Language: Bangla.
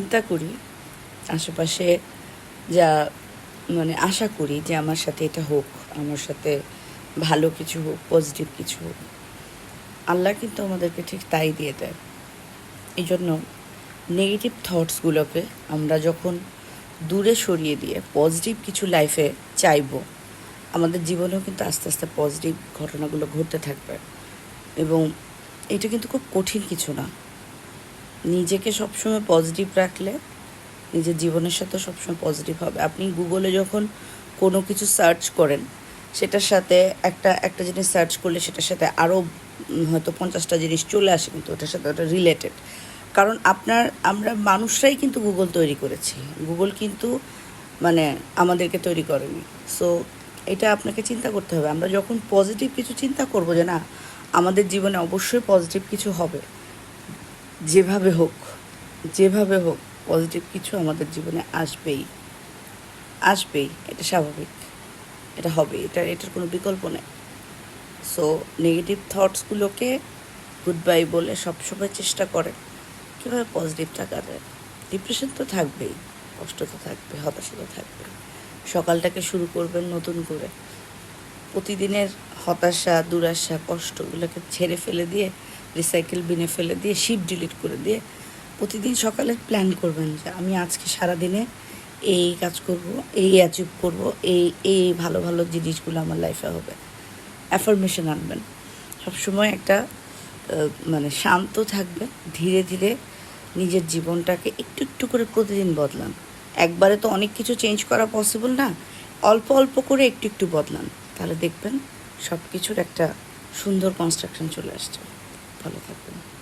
চিন্তা করি, আশেপাশে যা মানে আশা করি যে আমার সাথে এটা হোক, আমার সাথে ভালো কিছু হোক পজিটিভ কিছু হোক, আল্লাহ কিন্তু আমাদেরকে ঠিক তাই দিয়ে দেয়। এই জন্য নেগেটিভ থটসগুলোকে আমরা যখন দূরে সরিয়ে দিয়ে পজিটিভ কিছু লাইফে চাইব, আমাদের জীবনেও কিন্তু আস্তে আস্তে পজিটিভ ঘটনাগুলো ঘটতে থাকবে। এবং এটা কিন্তু খুব কঠিন কিছু না। নিজেকে সবসময় পজিটিভ রাখলে নিজের জীবনের সাথে সবসময় পজিটিভ হবে। আপনি গুগলে যখন কোনো কিছু সার্চ করেন, সেটার সাথে একটা একটা জিনিস সার্চ করলে সেটার সাথে আরও হয়তো পঞ্চাশটা জিনিস চলে আসে, কিন্তু ওটার সাথে ওটা রিলেটেড কারণ আপনার, আমরা মানুষরাই কিন্তু গুগল তৈরি করেছি। গুগল কিন্তু মানে আমাদেরকে তৈরি করেনি। সো এটা আপনাকে চিন্তা করতে হবে। আমরা যখন পজিটিভ কিছু চিন্তা করব যে না, আমাদের জীবনে অবশ্যই পজিটিভ কিছু হবে। যেভাবে হোক যেভাবে হোক পজিটিভ কিছু আমাদের জীবনে আসবেই। আসবেই, এটা স্বাভাবিক। এটা হবে, এটা, এটার কোনো বিকল্প নেই। সো নেগেটিভ থটসগুলোকে গুড বাই বলে সবসময় চেষ্টা করে। কীভাবে পজিটিভ থাকা যায়? ডিপ্রেশন তো থাকবেই, কষ্ট তো থাকবে হতাশা তো থাকবে। সকালটাকে শুরু করবেন নতুন করে। প্রতিদিনের হতাশা, দুরাশা কষ্টগুলোকে ছেড়ে ফেলে দিয়ে রিসাইকেল বিনে ফেলে দিয়ে শিট ডিলিট করে দিয়ে প্রতিদিন সকালে প্ল্যান করবেন যে আমি আজকে সারাদিনে এই কাজ করব, এই অ্যাচিভ করব, এই এই ভালো ভালো জিনিসগুলো আমার লাইফে হবে। অ্যাফার্মেশন আনবেন। সবসময় একটা মানে শান্ত থাকবে ধীরে ধীরে নিজের জীবনটাকে একটু একটু করে প্রতিদিন বদলান। একবারে তো অনেক কিছু চেঞ্জ করা পসিবল না, অল্প অল্প করে একটু একটু বদলান। তাহলে দেখবেন সব কিছুর একটা সুন্দর কনস্ট্রাকশন চলে আসছে। ভালো থাকবেন।